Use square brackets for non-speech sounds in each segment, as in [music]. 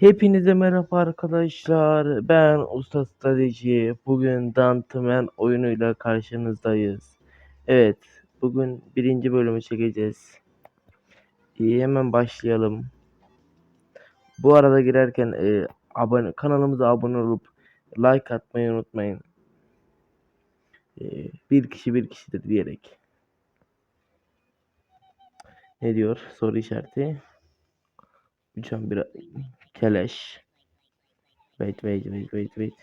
Hepinize merhaba arkadaşlar. Ben Usta Strateji. Bugün Dantımen oyunuyla karşınızdayız. Evet, bugün birinci bölümü çekeceğiz. İyi, hemen başlayalım. Bu arada girerken e, abone kanalımıza abone olup like atmayı unutmayın. E, bir kişi bir kişidir diyerek. Ne diyor? Soru işareti. 3 bir keleş. Wait wait wait wait wait.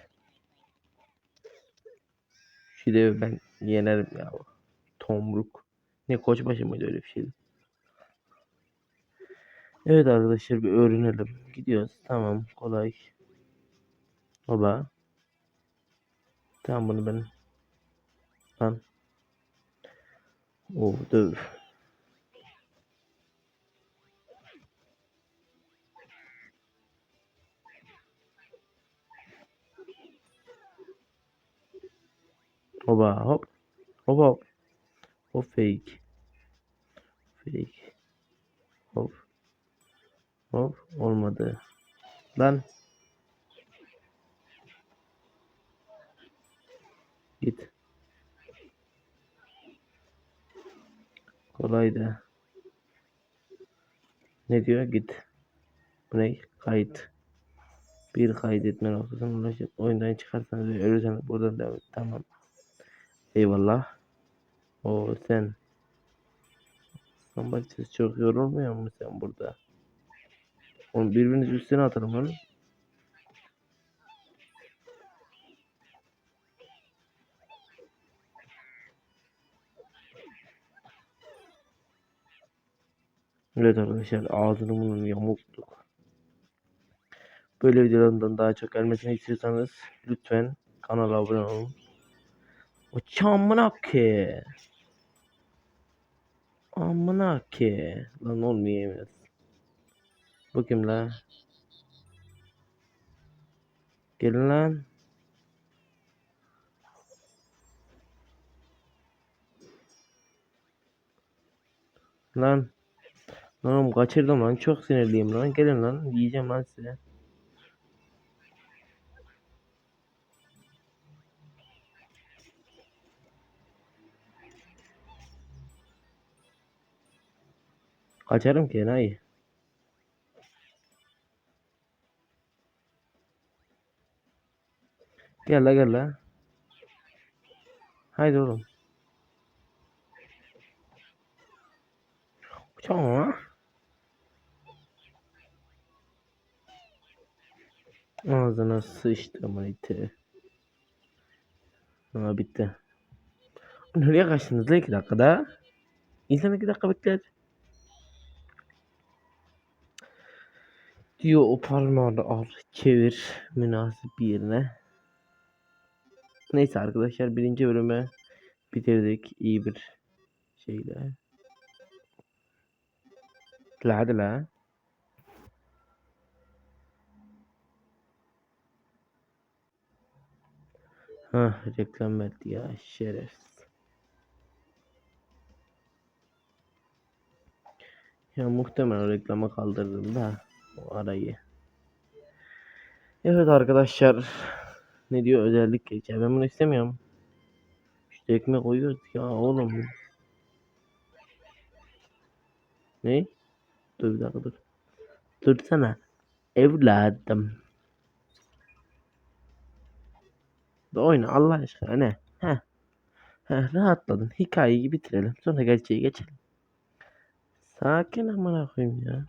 Şu devi ben yenerim ya. Tomruk. Ne koçbaşı mıydı öyle bir şeydi. Evet arkadaşlar bir öğrenelim. Gidiyoruz. Tamam kolay. Baba. Tamam bunu ben. Lan. Oo döv. Oba hop. Hop hop. Hop fake. Fake. Hop. Hop olmadı. Lan. Git. Kolaydı. Ne diyor? Git. Bu ne? Kayıt. Bir kaydetme noktasına ulaşıp oyundan çıkarsanız ölürseniz buradan devam et. Tamam. Eyvallah. O sen. Sen başçası çok yorulmuyor musun sen burada? Oğlum birbiriniz üstüne atalım lan. Evet arkadaşlar ağzını bunun yamulttuk. Böyle videolardan daha çok gelmesini istiyorsanız lütfen kanala abone olun. O çamına ki. Amına ki. Lan olmayamaz. Bu kim la? Gelin lan. Lan. Lan oğlum kaçırdım lan. Çok sinirliyim lan. Gelin lan. Yiyeceğim lan size. Kaçarım ki enayi. Gel la gel la. Haydi oğlum. Tamam. Ağzına sıçtım iti. Ha bitti. Nereye kaçtınız lan iki dakikada? İnsan iki dakika bekler. Diyor o parmağını al çevir münasip bir yerine. Neyse arkadaşlar birinci bölümü bitirdik iyi bir şeyle. La hadi la. Hah reklam verdi ya şerefsiz. Ya muhtemelen reklama kaldırdım da o arayı. Evet arkadaşlar. Ne diyor özellik geçer. Ben bunu istemiyorum. İşte ekmek koyuyoruz ya oğlum. Ne? Dur bir dakika dur. Dursana. Evladım. Da oyna Allah aşkına ne? Heh. Heh rahatladın. Hikayeyi bitirelim. Sonra gerçeği geçelim. Sakin amına koyayım ya.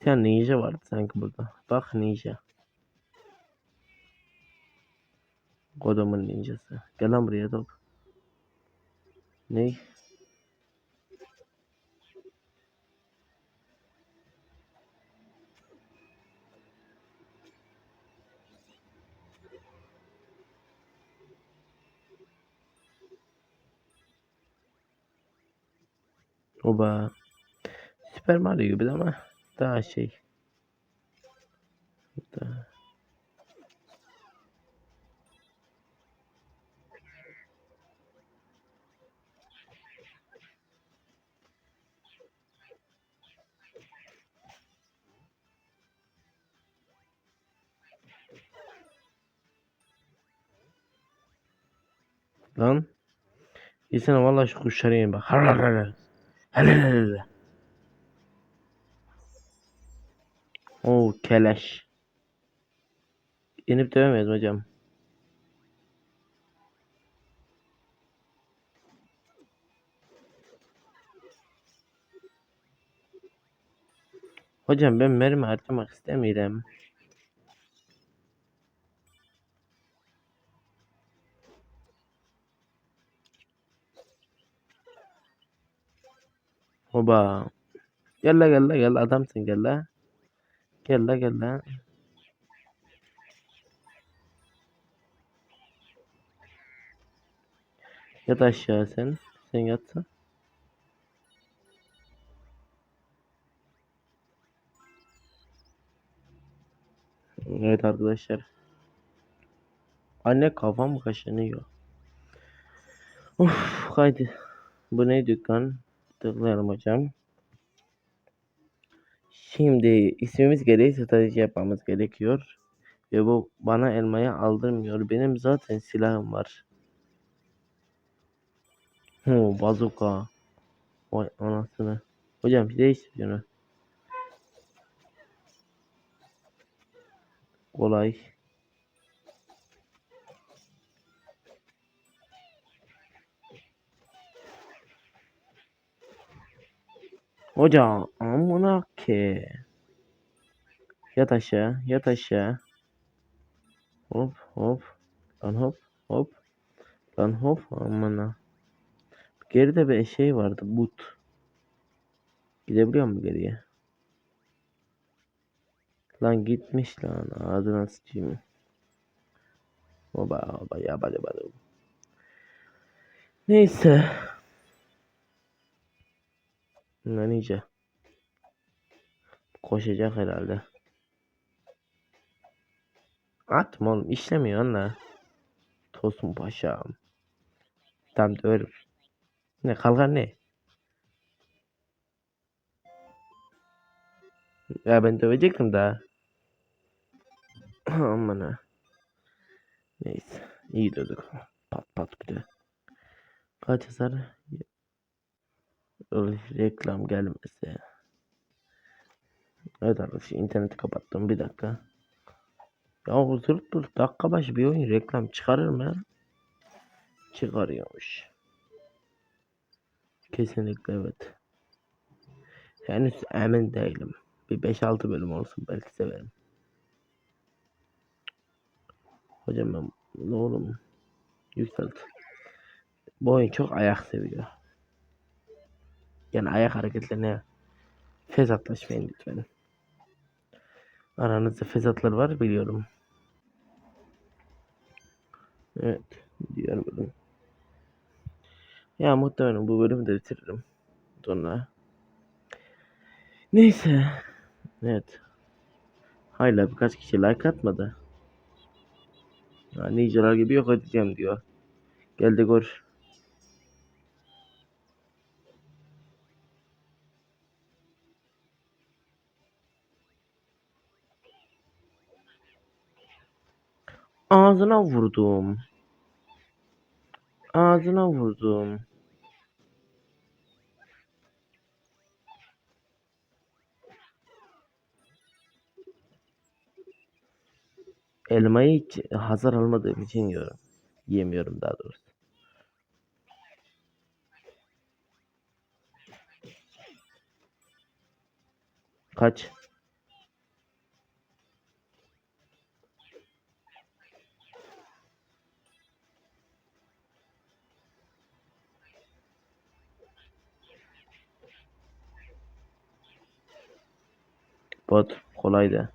Bir tane ninja vardı sanki burada. Bak ninja. Kodumun ninjası. Gel lan buraya top. Ne? Oba. Süper Mario gibi ama daha şey. Daha. Lan. Yesene vallahi şu kuşlara yiyin bak. Har har Oo keleş. Yenip dövemeyiz hocam. Hocam ben mermi harcamak istemiyorum. Oba. Gel la gel la gel adamsın gel la. Gel la gel la. Yat aşağı sen. Sen yatsa. Evet arkadaşlar. Anne kafam kaşınıyor. Of haydi. Bu ne dükkan? Tıklayalım hocam. Şimdi ismimiz gereği strateji yapmamız gerekiyor. Ve bu bana elmayı aldırmıyor. Benim zaten silahım var. Hu bazuka. Vay anasını. Hocam değiştir şunu. Kolay. Hocam amına ke. Yat aşağı, yat aşağı. Hop hop. Lan hop hop. Lan hop amına. Geride bir şey vardı but. Gidebiliyor mu geriye? Lan gitmiş lan ağzına sıçayım. Oba oba ya bada bada. Neyse. Lan iyice. Koşacak herhalde. Atma oğlum işlemiyor anla. Tosun paşam. Tam döverim. Ne kalkan ne? Ya ben dövecektim daha. [clears throat] Aman ha. Neyse. iyi dövdük. Pat pat bir de. Kaç hasar? Reklam gelmesi. Evet arkadaşlar interneti kapattım bir dakika. Ya zırt pırt dakika başı bir oyun reklam çıkarır mı? Çıkarıyormuş. Kesinlikle evet. Henüz emin değilim. Bir 5-6 bölüm olsun belki severim. Hocam ben oğlum yükselt. Bu oyun çok ayak seviyor. Yani ayak hareketlerine fezatlaşmayın lütfen. Aranızda fezatlar var biliyorum. Evet. Diğer bölüm. Ya muhtemelen bu bölümü de bitiririm. Sonra. Neyse. Evet. Hala birkaç kişi like atmadı. Ya ninjalar gibi yok edeceğim diyor. Gel de gör. Ağzına vurdum. Ağzına vurdum. Elmayı hiç hazır almadığım için yiyorum. Yemiyorum daha doğrusu. Kaç? Bot kolaydı.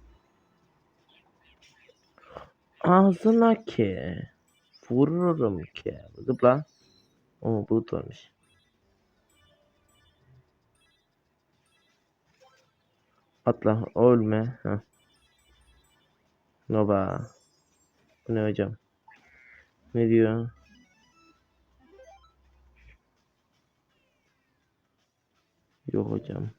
Ağzına ki. Vururum ki. Zıpla. O bulut varmış. Atla ölme. Heh. Noba. Bu ne hocam? Ne diyor? Yok hocam.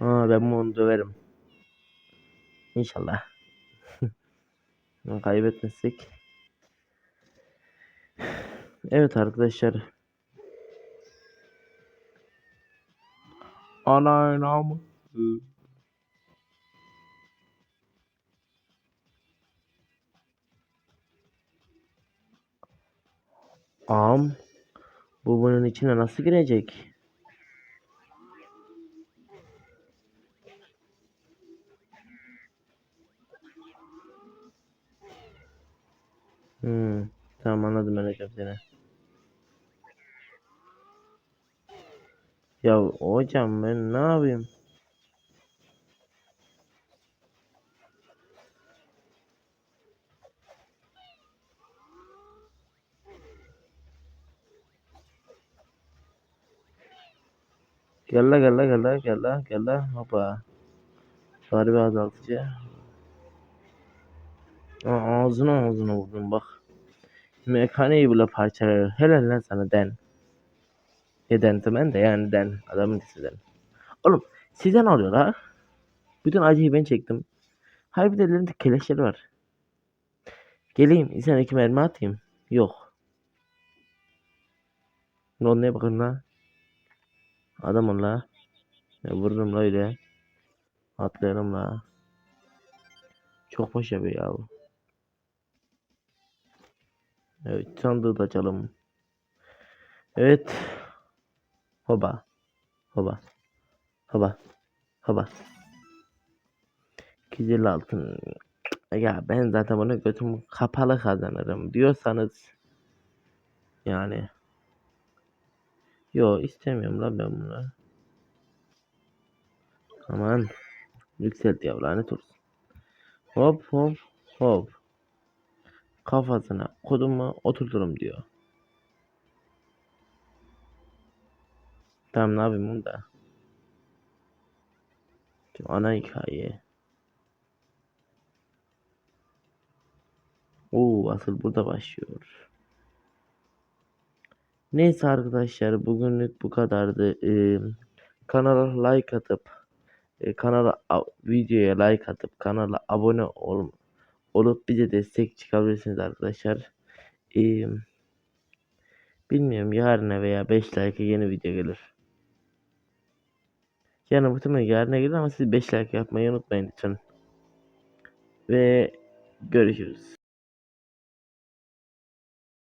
Aa ben bunu döverim. İnşallah. [laughs] Kaybetmezsek. Evet arkadaşlar. Anayla mı? Am. Bu bunun içine nasıl girecek? Hmm, tamam anladım ben hocam. Ya hocam ben ne yapayım? Gel la gel la gel la gel la gel la hoppa. Darbe azaltıcı. Aa, ağzına ağzına vurdum bak. Mekaneyi bile parçalar. Helal lan sana den. E den de yani den. Adamın disi den. Oğlum size ne oluyor la? Bütün acıyı ben çektim. Harbiden ellerinde keleşleri var. Geleyim sen iki mermi atayım. Yok. Ne neye bakın la? Adam ol la. Ya vururum la öyle. Atlayalım la. Çok boş yapıyor ya bu. Evet sandığı da açalım. Evet. Hoba. Hoba. Hoba. Hoba. 250 altın. Ya ben zaten bunu götüm kapalı kazanırım diyorsanız yani Yo istemiyorum la ben bunu. Aman yükselt ya lanet. Hop hop hop. Kafasına kodumu oturturum diyor. Tamam ne yapayım bunu. Şimdi ana hikaye. Oo asıl burada başlıyor. Neyse arkadaşlar bugünlük bu kadardı. Ee, kanala like atıp e, kanala videoya like atıp kanala abone ol, olup bize destek çıkabilirsiniz arkadaşlar. Ee, bilmiyorum yarına veya 5 like yeni video gelir. Yani muhtemelen yarına gelir ama siz 5 like yapmayı unutmayın lütfen. Ve görüşürüz.